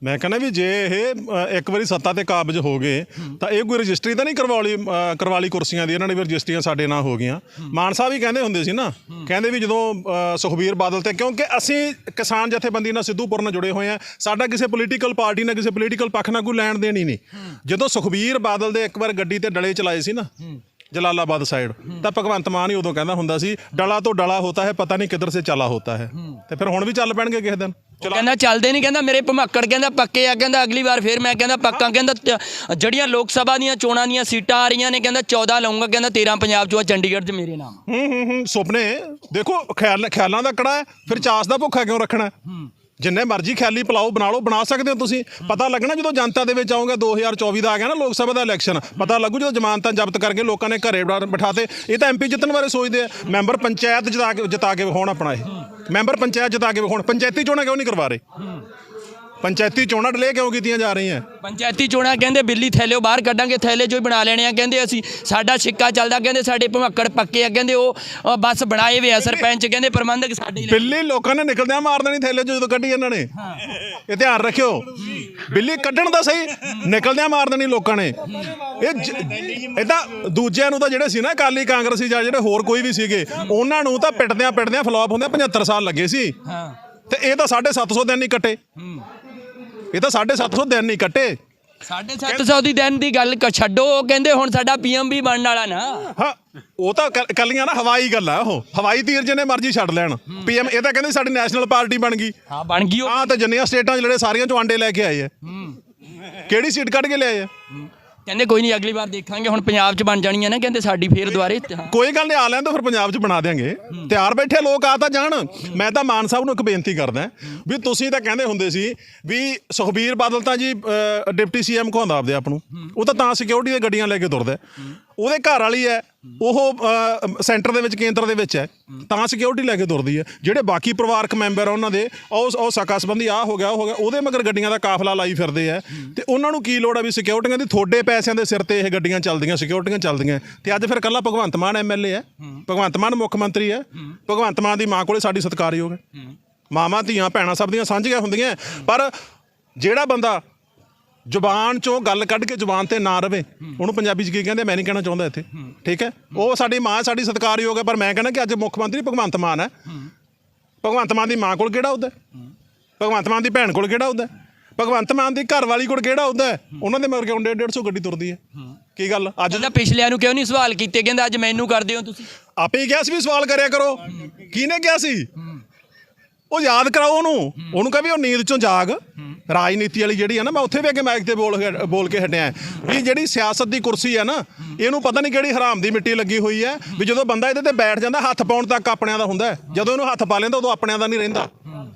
ਮੈਂ ਕਹਿੰਦਾ ਵੀ ਜੇ ਇਹ ਇੱਕ ਵਾਰੀ ਸੱਤਾ ਤੇ ਕਾਬਜ ਹੋ ਗਏ ਤਾਂ ਇਹ ਕੋਈ ਰਜਿਸਟਰੀ ਤਾਂ ਨਹੀਂ ਕਰਵਾਲੀ ਕਰਵਾਲੀ ਕੁਰਸੀਆਂ ਦੀ ਇਹਨਾਂ ਨੇ ਵੀ ਰਜਿਸਟਰੀਆਂ ਸਾਡੇ ਨਾਲ ਹੋ ਗਈਆਂ। ਮਾਨ ਸਾਹਿਬ ਵੀ ਕਹਿੰਦੇ ਹੁੰਦੇ ਸੀ ਨਾ ਕਹਿੰਦੇ ਵੀ ਜਦੋਂ ਅ, ਸੁਖਬੀਰ ਬਾਦਲ ਤੇ ਕਿਉਂਕਿ ਅਸੀਂ ਕਿਸਾਨ ਜਥੇਬੰਦੀ ਨਾਲ ਸਿੱਧੂਪੁਰ ਨਾਲ ਜੁੜੇ ਹੋਏ ਆ ਸਾਡਾ ਕਿਸੇ ਪੋਲੀਟੀਕਲ ਪਾਰਟੀ ਨਾਲ ਕਿਸੇ ਪੋਲੀਟੀਕਲ ਪੱਖ ਨਾਲ ਕੋਈ ਲੈਣ ਦੇਣ ਹੀ ਨਹੀਂ। ਜਦੋਂ ਸੁਖਬੀਰ ਬਾਦਲ ਦੇ ਇੱਕ ਵਾਰ ਗੱਡੀ ਤੇ ਡਲੇ ਚਲਾਏ ਸੀ ਨਾ ਜਲਾਲਾਬਾਦ ਸਾਈਡ ਤਾਂ ਭਗਵੰਤ ਮਾਨ ਹੀ ਉਦੋਂ ਕਹਿੰਦਾ ਹੁੰਦਾ ਸੀ ਡਲਾ ਤੋਂ ਡਲਾ ਹੋਤਾ ਹੈ ਪਤਾ ਨਹੀਂ ਕਿੱਧਰ ਸੇ ਚਲਾ ਹੋਤਾ ਹੈ। ਤੇ ਫਿਰ ਹੁਣ ਵੀ ਚੱਲ ਪੈਣਗੇ ਕਿਸੇ ਦਿਨ। ਕਹਿੰਦਾ ਚੱਲਦੇ ਨਹੀਂ ਕਹਿੰਦਾ ਮੇਰੇ ਭਮੱਕੜ ਕਹਿੰਦਾ ਪੱਕੇ ਆ ਕਹਿੰਦਾ ਅਗਲੀ ਵਾਰ ਫੇਰ ਮੈਂ ਕਹਿੰਦਾ ਪੱਕਾ ਕਹਿੰਦਾ ਤ- ਜਿਹੜੀਆਂ ਲੋਕ ਸਭਾ ਦੀਆਂ ਚੋਣਾਂ ਦੀਆਂ ਸੀਟਾਂ ਆ ਰਹੀਆਂ ਨੇ ਕਹਿੰਦਾ 14 ਲਾਉਂਗਾ ਕਹਿੰਦਾ 13 ਪੰਜਾਬ ਚੋਂ ਆ ਚੰਡੀਗੜ੍ਹ 'ਚ ਮੇਰੇ ਨਾਮ। ਹੂੰ ਹੂੰ ਹੂੰ ਸੁਪਨੇ ਦੇਖੋ ਖਿਆਲ ਖਿਆਲਾਂ ਦਾ ਕੜਾ ਹੈ ਫਿਰ ਚਾਸ ਦਾ ਭੁੱਖਾ ਕਿਉਂ ਰੱਖਣਾ ਹੈ? ਜਿੰਨੇ ਮਰਜ਼ੀ ਖਿਆਲੀ ਪਲਾਓ ਬਣਾ ਲਓ ਬਣਾ ਸਕਦੇ ਹੋ ਤੁਸੀਂ। ਪਤਾ ਲੱਗਣਾ ਜਦੋਂ ਜਨਤਾ ਦੇ ਵਿੱਚ ਆਉਂਗਾ 2024 ਦਾ ਆ ਗਿਆ ਨਾ ਲੋਕ ਸਭਾ ਦਾ ਇਲੈਕਸ਼ਨ। ਪਤਾ ਲੱਗੂ ਜਦੋਂ ਜ਼ਮਾਨਤਾਂ ਜ਼ਬਤ ਕਰਕੇ ਲੋਕਾਂ ਨੇ ਘਰੇ ਬਿਠਾ- ਬਿਠਾਤੇ। ਇਹ ਤਾਂ ਐਮਪੀ ਜਿੱਤਣ ਬਾਰੇ ਸੋਚਦੇ ਆ। ਮੈਂਬਰ ਪੰਚਾਇਤ ਜਿਤਾ ਕੇ ਜਿਤਾ ਕੇ ਵਿਖਾਉਣ ਆਪਣਾ ਇਹ। ਮੈਂਬਰ ਪੰਚਾਇਤ ਜਿਤਾ ਕੇ ਵਿਖਾਉਣ ਪੰਚਾਇਤੀ ਚੋਣਾਂ ਕਿਉਂ ਨਹੀਂ ਕਰਵਾ ਰਹੇ? ਪੰਚਾਇਤੀ ਚੋਣਾਂ ਡਿਲੇ ਕਿਉਂ ਕੀਤੀਆਂ ਜਾ ਰਹੀਆਂ? ਪੰਚਾਇਤੀ ਚੋਣਾਂ ਕਹਿੰਦੇ ਬਿੱਲੀ ਥੈਲਿਓ ਬਾਹਰ ਕੱਢਾਂਗੇ ਥੈਲੇ ਹੀ ਬਣਾ ਲੈਣੇ ਆ। ਕਹਿੰਦੇ ਅਸੀਂ ਸਾਡਾ ਸਿੱਕਾ ਚੱਲਦਾ ਕਹਿੰਦੇ ਸਾਡੇ ਭਮੱਕੜ ਪੱਕੇ ਆ। ਕਹਿੰਦੇ ਉਹ ਅ, ਬਸ ਬਣਾਏ ਵੇ ਆ ਸਰਪੰਚ ਕਹਿੰਦੇ ਪ੍ਰਬੰਧਕ ਸਾਡੇ ਬਿੱਲੀ ਲੋਕਾਂ ਨੇ ਨਿਕਲਦਿਆਂ ਮਾਰ ਦੇਣੀ ਥੈਲੇ 'ਚ ਜਦੋਂ ਕੱਢੀ ਇਹਨਾਂ ਨੇ। ਇਹ ਧਿਆਨ ਰੱਖਿਓ। ਬਿੱਲੀ ਕੱਢਣ ਦਾ ਸਹੀ ਨਿਕਲਦਿਆਂ ਮਾਰ ਦੇਣੀ ਲੋਕਾਂ ਨੇ। ਇਹ ਇਦਾਂ ਦੂਜਿਆਂ ਨੂੰ ਤਾਂ ਜਿਹੜੇ ਸੀ ਨਾ ਅਕਾਲੀ ਕਾਂਗਰਸੀ ਜਾਂ ਜਿਹੜੇ ਹੋਰ ਕੋਈ ਵੀ ਸੀਗੇ ਉਹਨਾਂ ਨੂੰ ਤਾਂ ਪਿੱਟਦਿਆਂ ਪਿੱਟਦਿਆਂ ਫਲॉप ਹੁੰਦਿਆਂ 75 ਸਾਲ ਲੱਗੇ ਸੀ। ਹਾਂ। ਤੇ ਇਹ ਤਾਂ 750 ਦਿਨ ਨਹੀਂ ਕੱਟੇ। ਇਹ ਤਾਂ 750 ਦਿਨ ਨਹੀਂ ਕੱਟੇ। 750 ਦੀ ਦਿਨ ਦੀ ਗੱਲ ਕ- ਛੱਡੋ ਉਹ ਕਹਿੰਦੇ ਹੁਣ ਸਾਡਾ ਪੀਐਮ ਵੀ ਬਣਨ ਵਾਲਾ ਨਾ। ਹਾਂ ਉਹ ਤਾਂ ਕ- ਕੱਲੀਆਂ ਨਾ ਹਵਾਈ ਗੱਲਾਂ ਉਹ। ਹਵਾਈ ਤੀਰ ਜਿਹਨੇ ਮਰਜ਼ੀ ਛੱਡ ਲੈਣ। ਪੀਐਮ ਇਹ ਤਾਂ ਕਹਿੰਦੇ ਸਾਡੀ ਨੈਸ਼ਨਲ ਪਾਰਟੀ ਬਣ ਗਈ। ਹਾਂ ਬਣ ਗਈ ਉਹ। ਹਾਂ ਤਾਂ ਜਿੰਨੀਆਂ ਸਟੇਟਾਂ 'ਚ ਜਿਹੜੇ ਸਾਰੀਆਂ ਚੋਂ ਆਂਡੇ ਲੈ ਕੇ ਆਏ ਆ ਕਿਹੜੀ ਸੀਟ ਕੱਢ ਕੇ ਲਿਆਏ ਆ ਕਹਿੰਦੇ ਕੋਈ ਨਹੀਂ ਅਗਲੀ ਵਾਰ ਦੇਖਾਂਗੇ ਹੁਣ ਪੰਜਾਬ 'ਚ ਬਣ ਜਾਣੀਆਂ ਨਾ ਕਹਿੰਦੇ ਸਾਡੀ ਫੇਰ ਦੁਬਾਰੇ ਹਾਂ। ਕੋਈ ਗੱਲ ਨਹੀਂ ਆ ਲੈਣ ਦੋ ਫਿਰ ਪੰਜਾਬ 'ਚ ਬਣਾ ਦੇਾਂਗੇ ਤਿਆਰ ਬੈਠੇ ਲੋਕ ਆ ਤਾਂ ਜਾਣ। ਮੈਂ ਤਾਂ ਮਾਨ ਸਾਹਿਬ ਨੂੰ ਇੱਕ ਬੇਨਤੀ ਕਰਦਾ ਵੀ ਤੁਸੀਂ ਤਾਂ ਕਹਿੰਦੇ ਹੁੰਦੇ ਸੀ ਵੀ ਸੁਖਬੀਰ ਬਾਦਲ ਤਾਂ ਜੀ ਡਿਪਟੀ ਸੀਐਮ ਕਹਾਉਂਦਾ ਆਪਦੇ ਆਪ ਨੂੰ। ਉਹ ਤਾਂ ਤਾਂ ਸਿਕਿਉਰਿਟੀ ਦੀਆਂ ਗੱਡੀਆਂ ਲੈ ਕੇ ਤੁਰਦਾ ਹੈ। ਉਹਦੇ ਘਰ ਵਾਲੀ ਹੈ ਉਹ ਸੈਂਟਰ ਦੇ ਵਿੱਚ ਕੇਂਦਰ ਦੇ ਵਿੱਚ ਹੈ ਤਾਂ ਸਿਕਿਉਰਿਟੀ ਲੈ ਕੇ ਤੁਰਦੀ ਹੈ। ਜਿਹੜੇ ਬਾਕੀ ਪਰਿਵਾਰਕ ਮੈਂਬਰ ਆ ਉਹਨਾਂ ਦੇ ਉਹ ਉਹ ਸਕਾ ਸੰਬੰਧੀ ਆ ਹੋ ਗਿਆ ਉਹ ਹੋ ਗਿਆ ਉਹਦੇ ਮਗਰ ਗੱਡੀਆਂ ਦਾ ਕਾਫਲਾ ਲਾਈ ਫਿਰਦੇ ਆ। ਤੇ ਉਹਨਾਂ ਨੂੰ ਕੀ ਲੋੜ ਆ ਵੀ ਸਿਕਿਉਰਿਟੀਆਂ ਦੀ? ਤੁਹਾਡੇ ਪੈਸਿਆਂ ਦੇ ਸਿਰ ਤੇ ਇਹ ਗੱਡੀਆਂ ਚੱਲਦੀਆਂ ਸਿਕਿਉਰਿਟੀਆਂ ਚੱਲਦੀਆਂ। ਤੇ ਅੱਜ ਫਿਰ ਕੱਲਾ ਭਗਵੰਤ ਮਾਨ ਐਮਐਲਏ ਹੈ। ਭਗਵੰਤ ਮਾਨ ਮੁੱਖ ਮੰਤਰੀ ਹੈ। ਭਗਵੰਤ ਮਾਨ ਦੀ ਮਾਂ ਕੋਲੇ ਸਾਡੀ ਸਤਿਕਾਰਯੋਗ ਹੈ। ਮਾਵਾਂ ਧੀਆਂ ਭੈਣਾਂ ਸਭ ਦੀਆਂ ਸਾਂਝੀਆਂ ਹੁੰਦੀਆਂ। ਪਰ ਜਿਹੜਾ ਬੰਦਾ ਜ਼ੁਬਾਨ ਚੋਂ ਗੱਲ ਕੱਢ ਕੇ ਜ਼ੁਬਾਨ ਤੇ ਨਾ ਰਵੇ। ਉਹਨੂੰ ਪੰਜਾਬੀ ਚ ਕੀ ਕਹਿੰਦੇ ਮੈਂ ਨਹੀਂ ਕਹਿਣਾ ਚਾਹੁੰਦਾ ਇੱਥੇ। ਠੀਕ ਹੈ? ਉਹ ਸਾਡੀ ਮਾਂ ਸਾਡੀ ਸਤਿਕਾਰਯੋਗ ਹੈ ਪਰ ਮੈਂ ਕਹਿੰਦਾ ਕਿ ਅੱਜ ਮੁੱਖ ਮੰਤਰੀ ਭਗਵੰਤ ਮਾਨ ਹੈ। ਭਗਵੰਤ ਮਾਨ ਦੀ ਮਾਂ ਕੋਲ ਕਿਹੜਾ ਹੁੰਦਾ ਭਗਵੰਤ ਮਾਨ ਦੀ ਭੈਣ ਕੋਲ ਕਿਹੜਾ ਹੁੰਦਾ ਭਗਵੰਤ ਮਾਨ ਦੀ ਘਰ ਵਾਲੀ ਕੋਲ ਕਿਹੜਾ ਹੁੰਦਾ ਉਹਨਾਂ ਦੇ ਮਗਰ ਕਿਉਂ 150 ਗੱਡੀ ਤੁਰਦੀ ਹੈ? ਕੀ ਗੱਲ? ਅੱਜ ਕਹਿੰਦਾ ਪਿਛਲਿਆਂ ਨੂੰ ਕਿਉਂ ਨਹੀਂ ਸਵਾਲ ਕੀਤੇ? ਕਹਿੰਦਾ ਅੱਜ ਮੈਨੂੰ ਕਰਦੇ ਹੋ ਤੁਸੀਂ। ਆਪੇ ਹੀ ਕਿਹਾ ਸੀ ਵੀ ਸਵਾਲ ਕਰਿਆ ਕਰੋ। ਕਿਹਨੇ ਕਿਹਾ ਸੀ? ਉਹ ਯਾਦ ਕਰਾਓ ਉਹਨੂੰ। ਉਹਨੂੰ ਕਹੇ ਵੀ ਉਹ ਨੀਂਦ ਚੋਂ ਜਾਗ। ਰਾਜਨੀਤੀ ਵਾਲੀ ਜਿਹੜੀ ਆ ਨਾ, ਮੈਂ ਉੱਥੇ ਵੀ ਅੱਗੇ ਮਾਈਕ ਤੇ ਬੋਲ ਬੋਲ ਕੇ ਹਟਿਆ ਵੀ ਜਿਹੜੀ ਸਿਆਸਤ ਦੀ ਕੁਰਸੀ ਆ ਨਾ, ਇਹਨੂੰ ਪਤਾ ਨਹੀਂ ਕਿਹੜੀ ਹਰਾਮ ਦੀ ਮਿੱਟੀ ਲੱਗੀ ਹੋਈ ਹੈ, ਵੀ ਜਦੋਂ ਬੰਦਾ ਇਹਦੇ ਤੇ ਬੈਠ ਜਾਂਦਾ, ਹੱਥ ਪਾਉਣ ਤੱਕ ਆਪਣਿਆਂ ਦਾ ਹੁੰਦਾ ਜਦੋਂ ਇਹਨੂੰ ਹੱਥ ਪਾ ਲੈਂਦਾ, ਉਦੋਂ ਆਪਣਿਆਂ ਦਾ ਨਹੀਂ ਰਹਿੰਦਾ।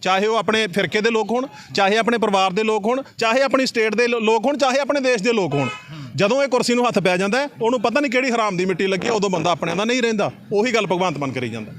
ਚਾਹੇ ਉਹ ਆਪਣੇ ਫਿਰਕੇ ਦੇ ਲੋਕ ਹੋਣ, ਚਾਹੇ ਆਪਣੇ ਪਰਿਵਾਰ ਦੇ ਲੋਕ ਹੋਣ, ਚਾਹੇ ਆਪਣੀ ਸਟੇਟ ਦੇ ਲੋਕ ਹੋਣ, ਚਾਹੇ ਆਪਣੇ ਦੇਸ਼ ਦੇ ਲੋਕ ਹੋਣ। ਜਦੋਂ ਇਹ ਕੁਰਸੀ ਨੂੰ ਹੱਥ ਪੈ ਜਾਂਦਾ ਉਹਨੂੰ ਪਤਾ ਨਹੀਂ ਕਿਹੜੀ ਹਰਾਮ ਦੀ ਮਿੱਟੀ ਲੱਗੀ ਉਦੋਂ ਬੰਦਾ ਆਪਣਿਆਂ ਦਾ ਨਹੀਂ ਰਹਿੰਦਾ। ਉਹੀ ਗੱਲ ਭਗਵੰਤ ਮਾਨ ਕਰੀ ਜਾਂਦਾ।